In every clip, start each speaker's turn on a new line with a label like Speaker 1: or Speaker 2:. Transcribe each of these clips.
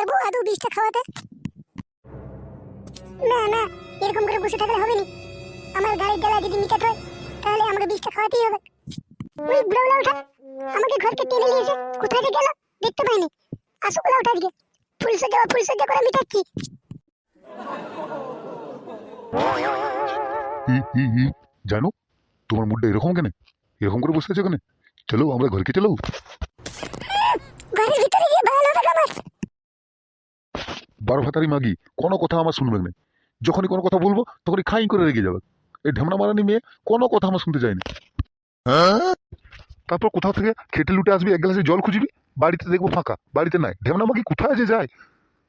Speaker 1: পারব আদৌ বিষটা খাওয়াতে? না না এরকম করে বসে থাকলে হবে না আমার গাড়ির জ্বালা যদি মিটাতে হয় তাহলে আমাকে বিষটা খাওয়াতেই হবে। ওই বুড়োগুলো ওঠা আমাকে ঘরকে টেনে নিয়ে এসে কোথায় যে গেল দেখতে পাইনি। আসুগুলো ওঠা আজকে ফুল সজ্জা ফুল সজ্জা করে মিটাচ্ছি।
Speaker 2: জানো তোমার মুডটা এরকম কেন? এরকম করে বসে আছো কেন? চলো আমরা ঘরকে চলো।
Speaker 1: ঘরের ভিতরে গিয়ে ভালো হবে আমার
Speaker 2: বারো ভাতারি মাগি, কোনো কথা আমার শুনবে না। যখনই কোনো কথা বলব, তখনই খাই করে রেগে যাবে। এই ঢেমনা মারানি মেয়ে, কোনো কথা আমার শুনতে চায় না। তারপর কোথাও থেকে খেটে লুটে আসবি, এক গ্লাসে জল খুঁজবি, বাড়িতে দেখব ফাঁকা। বাড়িতে নাই। ঢেমনা মাগি কোথায় যে যায়,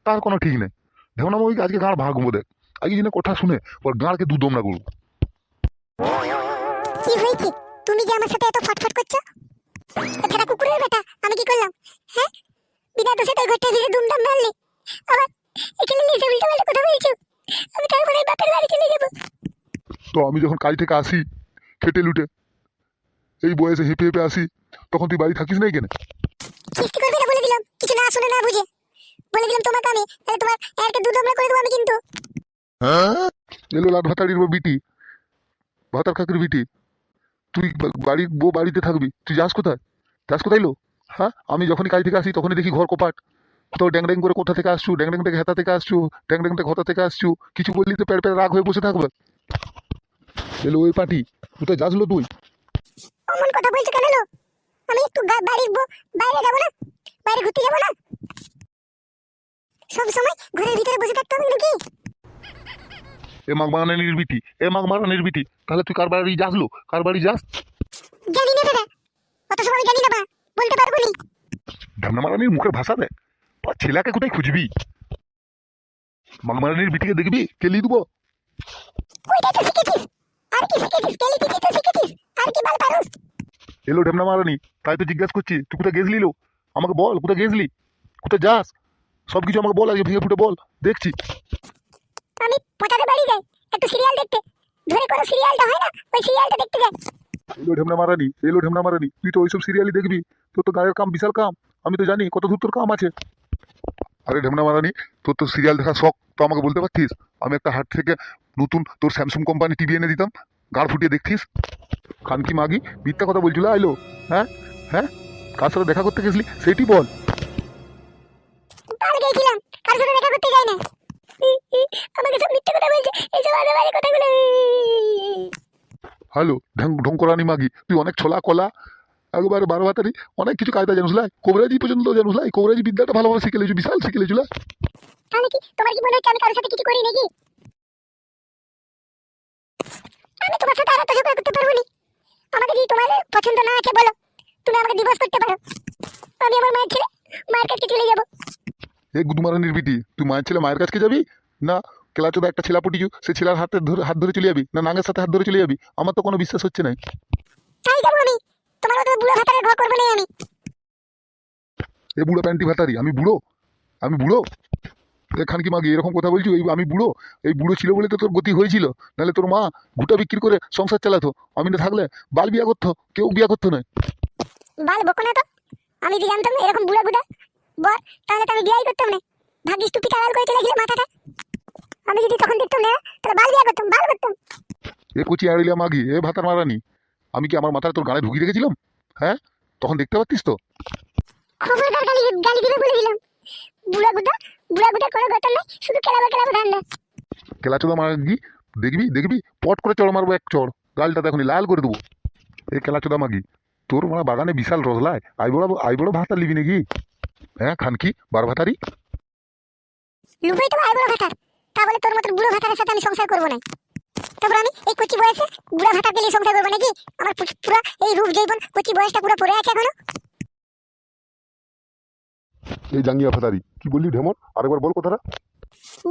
Speaker 2: তার কোনো ঠিক নেই। ঢেমনা মাগিকে আজকে গাঁড় ভাগবো দেখ। আগে যেন কথা শুনে ওর গাঁড়কে দু দমনা করব
Speaker 1: কি হয়েছে? তুমি যে আমার সাথে এত ফটফট করছ? কুকুরের বেটা, আমি কি করলাম? হ্যাঁ? বিনা দোষে তোর ঘরটা ভিড়ে দুমদাম মারলি। আবার এখানে নিচে উল্টো পাল্টা কথা বলছো? আমি বাপের বাড়ি চলে যাব।
Speaker 2: তো আমি যখন কাজ থেকে আসি খেটে লুটে এই বয়সে হেঁপে হেঁপে আসি তখন তুই বাড়ি থাকিস নাই কেন
Speaker 1: কিস্তি করবে না বলে দিলাম। কিছু না শুনে না বুঝে। বলে দিলাম তাহলে তোমার এরকে দু দমলা করে দেবো আমি কিন্তু।
Speaker 2: এলো লাট ভাতাড়ির বিটি। ভাতার কাকির বিটি। তুই বাড়ি বউ বাড়িতে থাকবি। তুই যাস কোথায়? যাস কোথায় লো হ্যাঁ? আমি যখনই কাজ থেকে আসি তখনই দেখি ঘর কপাট। কোথাও ড্যাং ড্যাং করে কোথা থেকে আসছু? ড্যাং ড্যাং থেকে হেতা থেকে আসছু? ড্যাং ড্যাং থেকে ঘটা থেকে আসছু? কিছু বললি তো প্যার পেড় রাগ হয়ে বসে থাকবে। এলো ওই পাটি কোথায় যাসলো তুই?
Speaker 1: অমন কথা বলছো কেন আমি একটু বাড়ির বাইরে যাব না? বাইরে ঘুরতে যাব না? সব সময় ঘরের ভিতরে বসে থাকতে হবে নাকি?
Speaker 2: এ মাগ মারানির বিটি এ মাগ মারানির বিটি। তাহলে তুই কার বাড়ি যাসলো কার বাড়ি যাস?
Speaker 1: জানি না দাদা। অত সময় জানি না বা বলতে পারব নি।
Speaker 2: ঢামনা মারানির মুখের ভাষা তোর ছেলেকে কোথায় খুঁজবি? মাগ মারানির বিটিকে দেখবি কেলি দেবো। এলো ঢেমনা মারানি তাই তো জিজ্ঞাসা করছি তুই কোথায় গেছলি লো আমাকে বল কোথায় গেছলি? কোথায় যাস? সব কিছু আমাকে বল আগে ভেঙে ফুটে বল দেখছি।
Speaker 1: আমি পচাদের বাড়ি যাই একটু সিরিয়াল দেখতে। ধরে কোনো সিরিয়ালটা হয় না? ওই সিরিয়ালটা দেখতে যাই।
Speaker 2: এলো ঢেমনা মারানি এলো ঢেমনা মারানি তুই তো ওইসব সিরিয়ালই দেখবি তোর তো গায়ের কাম বিশাল কাম। আমি তো জানি কত দূর তোর কাম আছে। আরে ঢেমনা মারানি তোর তো সিরিয়াল দেখার শখ তো আমাকে বলতে পারতিস? আমি একটা হাট থেকে নতুন তোর স্যামসুং কোম্পানি টিভি এনে দিতাম গাড় ফুটিয়ে দেখতিস? খানকি মাগি মিথ্যা কথা বলছিল আইলো। হ্যাঁ? হ্যাঁ? কার সাথে দেখা করতে গেছিলি? সেটি বল। হ্যালো ঢং ঢঙ্করানি মাগি তুই অনেক ছোলা কলা। একবারে বারো ভাতারি অনেক কিছু কায়দা জানুস লাই? কবরাজি পর্যন্ত জানুস লাই? কবরাজি বিদ্যাটা ভালোভাবে শিখে লেছু বিশাল শিখে লেছু লাই।
Speaker 1: তাহলে কি তোমার কি মনে হচ্ছে আমি কারোর সাথে কিছু করি নাকি? আমি তোমার সাথে আর ঝগড়া করতে পারব না। আমাকে যদি তোমার পছন্দ না আছে বলো। তুমি আমাকে ডিভোর্স করতে পারো। আমি আমার মায়ের ছেলে মায়ের কাছে চলে যাব।
Speaker 2: এ গুদমারানির বিটি তুই মায়ের ছেলে মায়ের কাছকে যাবি? না কেলাচোদা একটা ছেলা পটিছু সে ছেলার হাতে ধরে হাত ধরে চলে যাবি? না নাঙ্গের সাথে হাত ধরে চলে যাবি? আমার তো কোনো বিশ্বাস হচ্ছে না
Speaker 1: তাই যাব আমি। তোমার মতো বুড়ো ভাতারে ঘর করব না আমি।
Speaker 2: এ বুড়ো প্যান্টি ভাতারি আমি বুড়ো? আমি বুড়ো? এখান কি মাগি এরকম কথা বলছি? এই আমি বুড়ো? এই বুড়ো ছিল বলে তো তোর গতি হয়েছিল। নাহলে তোর মা গুটা বিক্রি করে সংসার চালাতো। আমি না থাকলে বাল বিয়া করতো কেউ বিয়া করতো না।
Speaker 1: বাল বকো না তো। আমি যদি জানতাম এরকম বুড়া বুড়া বর তাহলে তো আমি বিয়াই করতাম না। ভাগ্যিস টুপি টালাল করে চলেছিল মাথাটা। আমি যদি তখন দেখতাম না তাহলে বাল বিয়া করতাম বাল করতাম।
Speaker 2: এ কুচি আড়িলা মাগি এ ভাতার মারানি। আমি কি আমার মাথায় তোর গানে ঢুকিয়ে রেখেছিলাম? হ্যাঁ? তখন দেখতে পাচ্ছিস তো?
Speaker 1: খবরদার গালি গালি দিবে বলে দিলাম। বুড়া বুড়া বুড়া বুড়া কোনো কথা নাই শুধু খেলাবে খেলাবে ধান্দা।
Speaker 2: কেলাচোদা মাগি দেখবি দেখবি? পট করে চড় মারবো এক চড়। গালটা দেখুনি লাল করে দেবো। এ কেলাচোদা মাগি তোর মানে বাগানে বিশাল রসলায় আই বড় আই বড় ভাতা লিবি নাকি? হ্যাঁ খানকি বার ভাতারি।
Speaker 1: লুকাই তো আই বুড়ো ভাতার। তা বলে তোর মতন বুড়ো ভাতারের সাথে আমি সংসার করব না। তারপর আমি এই কচি বয়সে বুড়া দিলে সংসার করব নাকি? আমার পুরো এই রূপ জৈবন কচি বয়সটা পুরো পড়ে আছে এখনও?
Speaker 2: এই জাঙ্গিয়া ভাতারি কি বললি ঢেমর? আরেকবার বল কথাটা।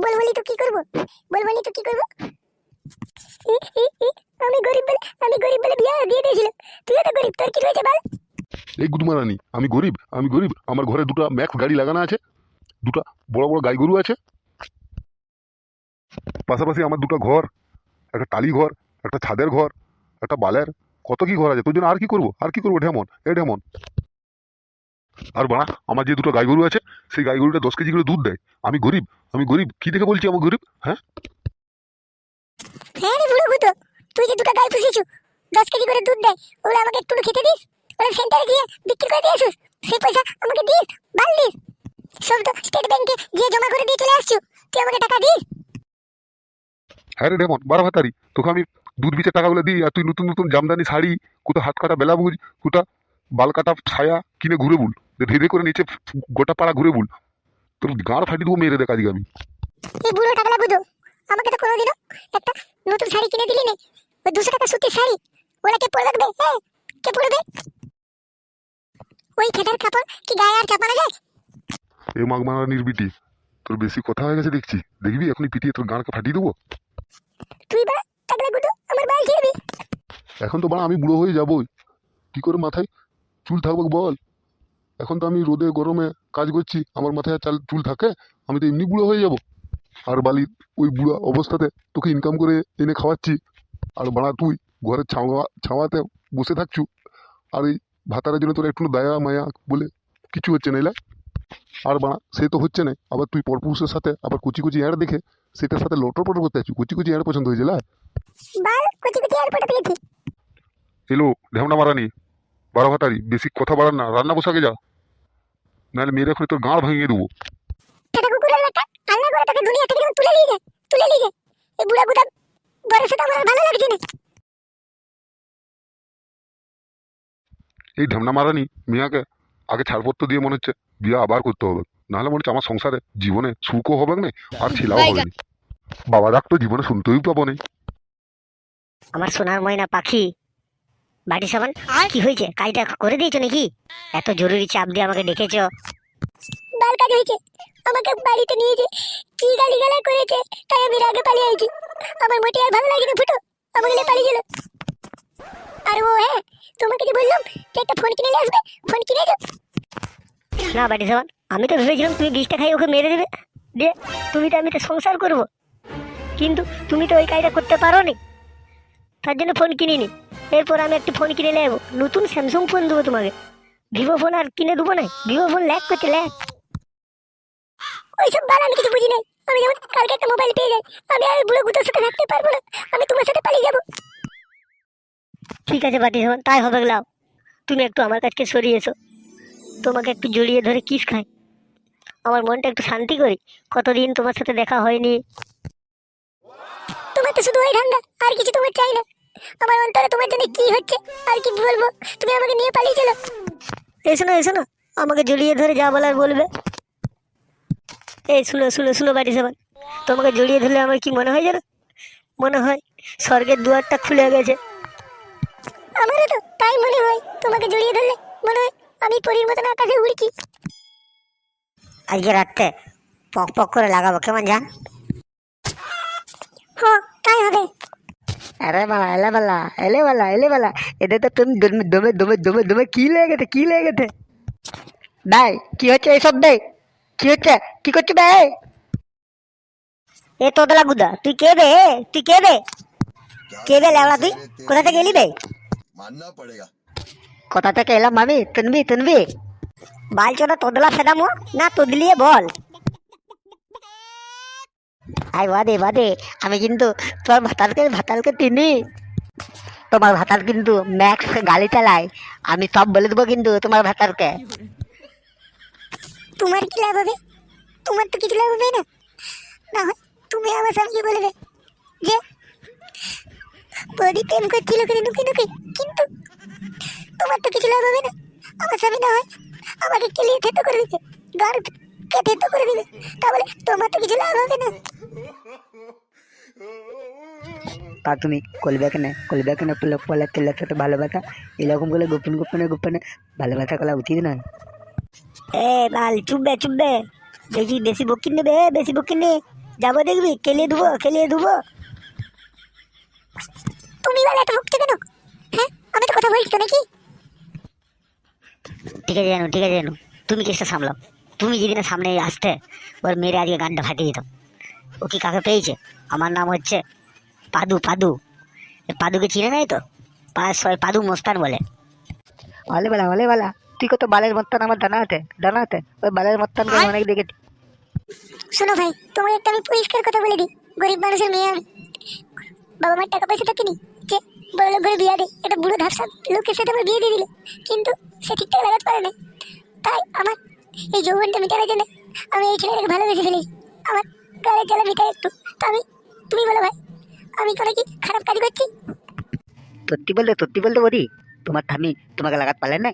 Speaker 1: বল বলি তো কি করব? বল বলি তো কি করব? আমি গরিব বলে আমি গরিব বলে বিয়ে দিয়ে দিয়েছিল। তুইও তো গরিব তোর কি রয়েছে বল?
Speaker 2: এই গুদমারানি আমি গরিব আমি গরিব আমার ঘরে দুটো ম্যাক্স গাড়ি লাগানো আছে দুটো বড় বড় গাই গরু আছে। পাশাপাশি আমার দুটো ঘর একটা টালি ঘর, একটা ছাদের ঘর, একটা বালের, কত কি ঘর আছে? তোর জন্য আর কি করব? আর কি করব? ঢেমন, এ ঢেমন। আর বাড়া, আমার যে দুটো গাই গরু আছে,
Speaker 3: সেই গাই গরুটা দশ কেজি করে দুধ দেয়। আমি গরিব আমি গরিব। কি দেখে বলছি আমার গরিব? হ্যাঁ?
Speaker 1: হ্যাঁ রে বুড়ো গুতো তুই যে দুটো গাই পুষেছু, দশ কেজি করে দুধ দেয়, ওগুলো আমাকে একটু খেতে দিস? ওরা সেন্টারে গিয়ে বিক্রি করে দিয়ে আসিস? সেই পয়সা আমাকে দিস বাল দিস। সব তো স্টেট ব্যাংকে গিয়ে জমা করে দিয়ে চলে আসছো, তুই আমাকে টাকা দিস?
Speaker 3: হ্যাঁ রে ডেমন বারো ভাতারি তোকে আমি দুধ বিচের টাকাগুলো দিই আর তুই নতুন নতুন জামদানি শাড়ি কোথাও হাত কাটা বেলাবুজ কোথা বাল কাটা ছায়া কিনে ঘুরে বুল। ধীরে করে নিচে গোটা পাড়া ঘুরে বুল। তোর গাঁড় ফাটি দেবো মেরে দেখ আজকে আমি।
Speaker 1: এই বুড়ো টাকা গুতো আমাকে তো কোনোদিনও একটা নতুন শাড়ি কিনে দিলি না। ওই দুশো টাকা সুতির শাড়ি ওরা কে পরে রাখবে হ্যাঁ কে পরবে? ওই ফেটার কাপড় কি গায়ে আর চাপানো যায়?
Speaker 3: এ মাগ মারা নির্বিটি তোর বেশি কথা হয়ে গেছে দেখছি। দেখবি এখনই পিটিয়ে তোর গাঁড়কে ফাটিয়ে দেবো। এখন তো বাড়া আমি বুড়ো হয়ে যাবোই। কি করে মাথায় চুল থাকব বল? এখন তো আমি রোদে, গরমে কাজ করছি, আমার মাথায় চাল, চুল থাকে, আমি তো এমনি বুড়ো হয়ে যাব। আর বালি, ওই বুড়ো অবস্থাতে তোকে ইনকাম করে এনে খাওয়াচ্ছি। আর বাড়া, তুই ঘরের ছাওয়া, ছাওয়াতে বসে থাকছু। আর এই ভাতারের জন্য তোর একটু দায়া, মায়া বলে কিছু হচ্ছে না, এলা। আর বাড়া, সে তো হচ্ছে না। আবার তুই পরপুরুষের সাথে আবার কুচি কুচি এঁড় দেখে সেটার সাথে লটর পটর করতে আছি কুচি কুচি এঁড় পছন্দ হয়েছে লা
Speaker 1: বাল কুচি কুচি আর পটে পেয়েছি।
Speaker 3: এলো ঢেমনা মারানি বারো ভাতারি বেশি কথা বাড়ান না রান্না বসাকে যা। নাহলে মেরে এখন তোর গাঁড় ভাঙিয়ে দেবো।
Speaker 1: সেটা কুকুরের আল্লাহ করে তোকে দুনিয়া থেকে তুলে নিয়ে যায় তুলে নিয়ে যায়। এই বুড়া বড় সাথে আমার ভালো লাগছে না।
Speaker 3: এই ঢেমনা মারানি মিয়াকে আগে ছাড়পত্র দিয়ে মনে হচ্ছে বিয়ে আবার করতে হবে। নাহলে মনে হচ্ছে আমার সংসারে জীবনে সুখও হবে না আর ছিলাও হবে না। বাবা ডাক তো জীবনে শুনতেই পাবো না।
Speaker 4: আমার সোনার ময়না পাখি বাড়ি সাবান কি হয়েছে? কাজটা করে দিয়েছ নাকি? এত জরুরি চাপ দিয়ে আমাকে ডেকেছো।
Speaker 1: বাল কাজ হয়েছে। আমাকে বাড়িতে নিয়েছে কি গালি গালা করেছে তাই আমি রাগে পালিয়ে আইছি। আমার মোটে আর ভালো লাগে না ফুটো। আমাকে নিয়ে পালিয়ে গেল। আর ও হ্যাঁ তোমাকে যে বললাম যে একটা ফোন কিনে নিয়ে আসবে ফোন কিনে যাও
Speaker 4: না বাড়ি সাবান আমি তো ভেবেছিলাম তুমি বিষটা খাই ওকে মেরে দেবে। দিয়ে তুমি তো আমি তো সংসার করব। কিন্তু তুমি তো ওই কাজটা করতে পারো নি তার জন্য ফোন কিনিনি। এরপর আমি একটি ফোন কিনে নেব নতুন স্যামসাং ফোন দেবো তোমাকে। ভিভো ফোন আর কিনে দেবো না? ভিভো ফোন ল্যাক করছে ল্যাক
Speaker 1: ওইসব বাল আমি কিছু বুঝি নাই। আমি যেমন কালকে একটা মোবাইল পেয়ে যাই, আমি আর বুড়ো গুটোর সাথে থাকতে পারব না। আমি তোমার সাথে পালিয়ে যাব।
Speaker 4: ঠিক আছে বাটি সাবান তাই হবে গেলাও তুমি একটু আমার কাছকে সরিয়ে এসো। তোমাকে একটু জড়িয়ে ধরে কিস খাই। আমার মনটা একটু শান্তি করি। কতদিন তোমার সাথে দেখা হয়নি।
Speaker 1: তোমার তো শুধু ওই ধান্দা আর কিছু তোমার চাই না। আমার অন্তরে তোমার জন্য কি হচ্ছে আর কি বলব? তুমি আমাকে নিয়ে পালিয়ে চলো।
Speaker 4: এসো না এসো না আমাকে জড়িয়ে ধরে যা বলার বলবে। এই শুনো শুনো শুনো বাড়ি সাবান তোমাকে জড়িয়ে ধরলে আমার কি মনে হয় জানো? মনে হয় স্বর্গের দুয়ারটা খুলে গেছে।
Speaker 1: আমারও তো তাই মনে হয়। তোমাকে জড়িয়ে ধরলে মনে হয় আমি পরির মতন আকাশে উড়ছি।
Speaker 4: আজকে রাত্রে পক পক করে লাগাবো কেমন যান
Speaker 1: হ্যাঁ তাই হবে।
Speaker 5: আরে বাবা এলে বালা এলে বালা এলে বালা। এটা তো তুমি দমে দমে দমে দমে কি লেগে গেছে কি লেগে গেছে? ভাই কি হচ্ছে এইসব ভাই কি হচ্ছে? কি করছি ভাই?
Speaker 4: এ তোদলা গুদা তুই কে বে তুই কে বে? কে বে লেওড়া তুই? কোথা থেকে গেলি বে?
Speaker 6: মাননা পড়েগা
Speaker 5: কোথা থেকে এলাম, মামি। তুনবি তুনবি।
Speaker 4: বালচোদা তোদলা ফেদামো? না, তোদলিয়ে বল।
Speaker 5: আই বাদে বাদে। আমি কিন্তু তোমার ভাতালকে ভাতালকে চিনি। তোমার ভাতাল কিন্তু ম্যাক্স গাড়ি চালায়। আমি সব বলে দেবো কিন্তু তোমার ভাতালকে।
Speaker 1: তোমার কি লাভ হবে? তোমার তো কিছু লাভ হবে না। না তুমি আমার স্বামীকে বলবে যে বডি প্রেম করছিল কিন্তু কিন্তু তোমার তো কিছু লাভ হবে না। আমার স্বামী না হয় আমাকে কেলিয়ে থেতো করে দিবে গাড় কেটে তো করে দিবে? তাহলে তোমার তো কিছু লাভ হবে না।
Speaker 5: তা তুমি করবে কেন করবে কেন পলে তেলের সাথে ভালোবাসা এরকম করে গোপন গোপনে গোপনে ভালোবাসা করা উচিত না
Speaker 4: এ বাল চুপবে চুপবে বেশি বেশি বকিন নেবে বেশি বকিন নে। যাব দেখবি খেলিয়ে দেবো খেলিয়ে দেবো
Speaker 1: তুমি বলে এত ভুগছো কেন? হ্যাঁ আমি তো কথা বলছি নাকি?
Speaker 4: ঠিক আছে জানো ঠিক আছে জানো। তুমি কেসটা সামলাও। তুমি যদি না সামনে আসতে ওর মেরে আজকে গানটা ফাটিয়ে দিতাম ও কি কাকে পেয়েছে? আমার নাম হচ্ছে পাদু পাদু। পাদুকে চিনে নাই তো? সবাই পাদু মোস্তান বলে।
Speaker 5: অলে বেলা অলে বেলা। তুই কত বালের মত্তান আমার জানাতে জানাতে ওই বালের মত্তানকে আমি অনেক দেখেছি।
Speaker 1: শোনো ভাই তোমাকে একটা আমি পরিষ্কার কথা বলে দিই। গরিব মানুষের মেয়ে আমি। বাবা মার টাকা পয়সা থাকে নি যে বড় লোক ঘরে বিয়ে একটা বুড়ো ধাপসা লোকের সাথে আমার বিয়ে দিয়ে দিল। কিন্তু সে ঠিকঠাক লাগাতে পারে না তাই আমার এই যৌবনটা মেটানোর জন্য আমি এই ছেলেটাকে ভালোবেসে ফেলেছি। আমার গাড়ির জ্বালা মেটাই একটু। তো আমি তুমি বলো ভাই আমি কোনো কি খারাপ কাজ করছি?
Speaker 5: সত্যি বলতে সত্যি বলতে বলি তোমার স্বামী তোমাকে লাগাতে পারলেন না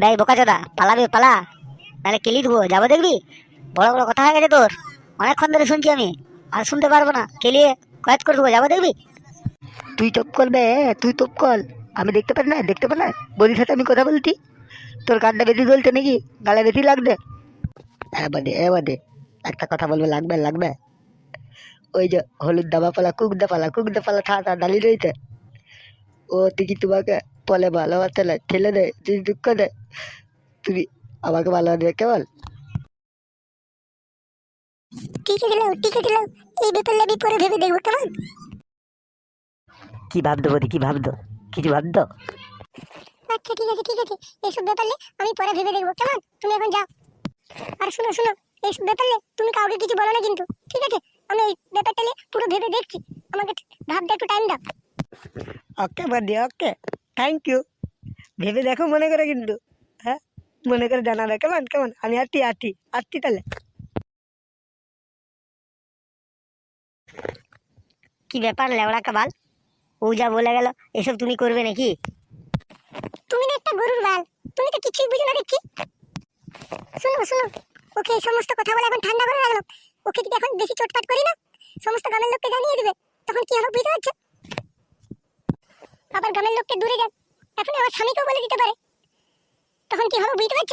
Speaker 4: দেখ বোকা চোদা পালাবে পালা। তাহলে কেলি দেবো যাব দেখবি? বড় বড় কথা হয়ে গেছে তোর। অনেকক্ষণ ধরে শুনছি আমি। আর শুনতে পারব না। কেলিয়ে কয়েক করে দেবো যাব দেখবি?
Speaker 5: তুই চুপ করবে তুই চুপ কর। আমি দেখতে পারি না, দেখতে পারি না। বদির সাথে আমি কথা বলছি। তোর কানটা বেশি চলছে নাকি? গালা বেশি লাগবে? হ্যাঁ বাদে এ বাদে। একটা কথা বলবে, লাগবে লাগবে। ওই যে হলুদ দাবা পালা, কুক দা পালা, কুক দা পালা ঠাটা দাঁড়িয়ে রয়েছে। ও, তুই তোমাকে বলে ভালোবাসতে ঠেলে দেয় তুই দুঃখ দেয় তুমি আমাকে ভালোবাসবে কেবল?
Speaker 1: ঠিক আছে ঠিক আছে এই ব্যাপারটা আমি পরে ভেবে দেখব কেমন?
Speaker 5: কি ভাবতো বদি কি ভাবতো কিছু ভাবতো
Speaker 1: আচ্ছা ঠিক আছে ঠিক আছে। এইসব ব্যাপারে আমি পরে ভেবে দেখব। কেমন? তুমি এখন যাও। আর শুনো শুনো এইসব ব্যাপারে তুমি কাউকে কিছু বলো না কিন্তু ঠিক আছে? আমি এই ব্যাপারটা নিয়ে পুরো ভেবে দেখছি। আমাকে ভাবতে একটু টাইম দাও।
Speaker 5: ওকে বাদি ওকে। থ্যাংক ইউ ভেবে দেখো মনে করে কিন্তু হ্যাঁ? মনে করে জানাবে। কেমন কেমন? আমি আটটি আটটি আটটি তাহলে।
Speaker 4: কি ব্যাপার লেবড়া কাবাল? ও যা বলে গেল এসব তুমি করবে নাকি?
Speaker 1: তুমি না একটা গরুর বাল তুমি তো কিছুই বুঝো না দেখছি। শুনো শুনো ওকে সমস্ত কথা বলে এখন ঠান্ডা করে রাখলাম ওকে যদি এখন বেশি চটপাট করি না সমস্ত গ্রামের লোককে জানিয়ে দিবে তখন কি হবে বুঝতে পারছ? আবার গ্রামের লোককে দূরে যান এখন আমার স্বামীকেও বলে দিতে পারে। তখন কি হবে বুঝতে পারছ?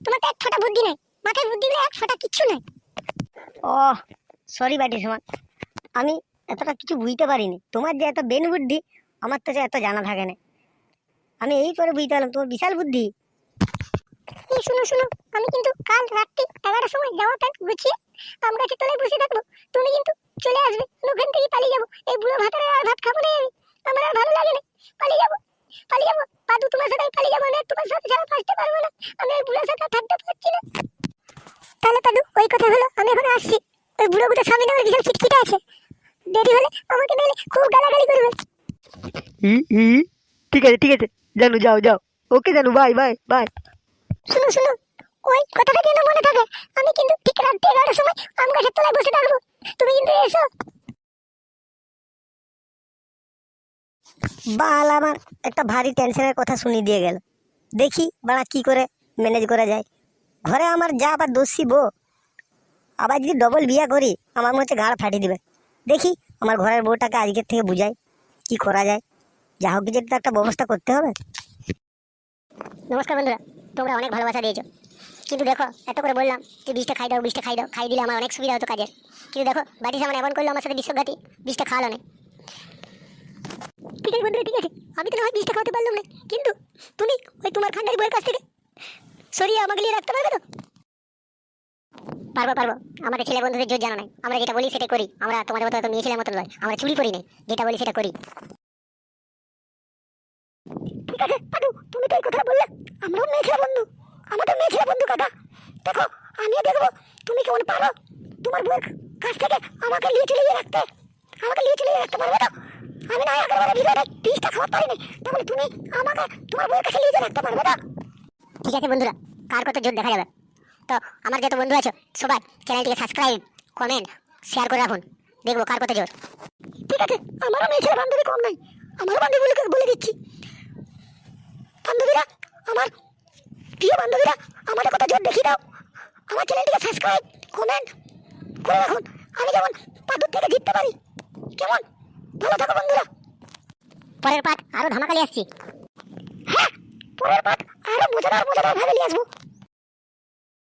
Speaker 1: তোমার তো এক ফোঁটা বুদ্ধি নেই মাথায় বুদ্ধিগুলো এক ফোঁটা কিচ্ছু নেই।
Speaker 4: ও সরি বাটি সমান আমি এতটা কিছু বুঝতে পারিনি। তোমার যে এত বেন বুদ্ধি, আমার তো যে এত জানা থাকে না। আমি এই পরে বুঝতে পারলাম, তোমার বিশাল বুদ্ধি।
Speaker 1: এই শুনো শুনো, আমি কিন্তু কাল রাত্রি সময় প্যান্ট গুছিয়ে আম গাছের তলায় বসে থাকব। তুমি কিন্তু চলে আসবে ওখান থেকে পালিয়ে যাব। এই বুড়ো ভাতের আর ভাত খাব না আমি। আমার আর ভালো লাগে না। পালিয়ে যাব পালিয়ে যাব। পাদু তোমার সাথে পালিয়ে যাব না তোমার সাথে ছাড়া পারব না, আমি ওই বুড়োর সাথে থাকতে পারছি না। তাহলে পাদু ওই কথা হলো, আমি এখন আসছি। ওই বুড়ো বুড়ো সামনে আমার বিশাল খিটখিটে আছে। দেরি হলে আমাকে নাহলে খুব গালাগালি করবে।
Speaker 5: ই ই ঠিক আছে ঠিক আছে। জানু যাও যাও। ওকে জানু বাই বাই বাই
Speaker 1: শুনো শুনো ওই কথাটা যেন মনে থাকে আমি কিন্তু ঠিক রাত্রি এগারোটার সময় আম গাছের তলায় বসে থাকব তুমি কিন্তু এসো।
Speaker 4: বাল আমার একটা ভারী টেনশনের কথা শুনিয়ে দিয়ে গেল। দেখি বাড়া কি করে ম্যানেজ করা যায়। ঘরে আমার যা আবার দোষী বউ আবার যদি ডবল বিয়া করি আমার মনে হচ্ছে গাড় ফাটিয়ে দিবে। দেখি আমার ঘরের বউটাকে আজকের থেকে বুঝাই, কি করা যায়। যা হোক কিছু একটা একটা ব্যবস্থা করতে হবে।
Speaker 1: নমস্কার বন্ধুরা, তোমরা অনেক ভালোবাসা দিয়েছ। কিন্তু দেখো, এত করে বললাম যে বিষটা খাই দাও, বিষটা খাই দাও, খাই দিলে আমার অনেক সুবিধা হতো কাজের। কিন্তু দেখো বাড়ি সামান এমন করল আমার সাথে বিশ্বঘাতী, বিষটা খাওয়ালো না। ঠিক আছে বন্ধুরা, ঠিক আছে। আমি তো না হয় বিষটা খাওয়াতে পারলাম না। কিন্তু তুমি ওই তোমার খান্ডারি বইয়ের কাছ থেকে সরিয়ে আমাকে নিয়ে রাখতে পারবে তো? পারব পারব। আমাদের ছেলে বন্ধুদের জোর জানা নাই আমরা যেটা বলি সেটা করি। আমরা তোমাদের মতো মেয়ে ছেলের মতো নয়। আমরা চুরি করি না যেটা বলি সেটা করি। ঠিক আছে তুমি তো এই কথা বললে। আমরাও মেয়ে ছেলে বন্ধু। আমাদের মেয়ে ছেলে বন্ধু দেখো দেখব। তুমি কেমন পারো? তোমার বউয়ের কাছ থেকে আমাকে নিয়ে চলে গিয়ে রাখতে। আমাকে নিয়ে চলে গিয়ে রাখতে পারবে তো? আমি না আগের বারে পিসটা খাওয়াতে পারিনি তাহলে তুমি আমাকে তোমার বউয়ের কাছে নিয়ে রাখতে পারবে তো? ঠিক আছে বন্ধুরা, কার কত জোর দেখা যাবে? তো আমার যত বন্ধু আছো, সবাই চ্যানেলটিকে সাবস্ক্রাইব কমেন্ট শেয়ার করে রাখুন। দেখব কার কথা জোর। ঠিক আছে, আমারও মেয়ে ছেলে বান্ধবী কম নাই। আমারও বান্ধবীগুলোকে বলে দিচ্ছি। বান্ধবীরা, আমার প্রিয় বান্ধবীরা, আমাদের কথা জোর দেখিয়ে দাও। আমার চ্যানেলটিকে সাবস্ক্রাইব কমেন্ট করে রাখুন। আমি যেমন পাদুর থেকে জিততে পারি, কেমন? ভালো থাকো বন্ধুরা। পরের পাঠ আরও ধামাকালি আসছি। হ্যাঁ পরের পাঠ আরও মজাদার মজাদার ভাবে নিয়ে আসব।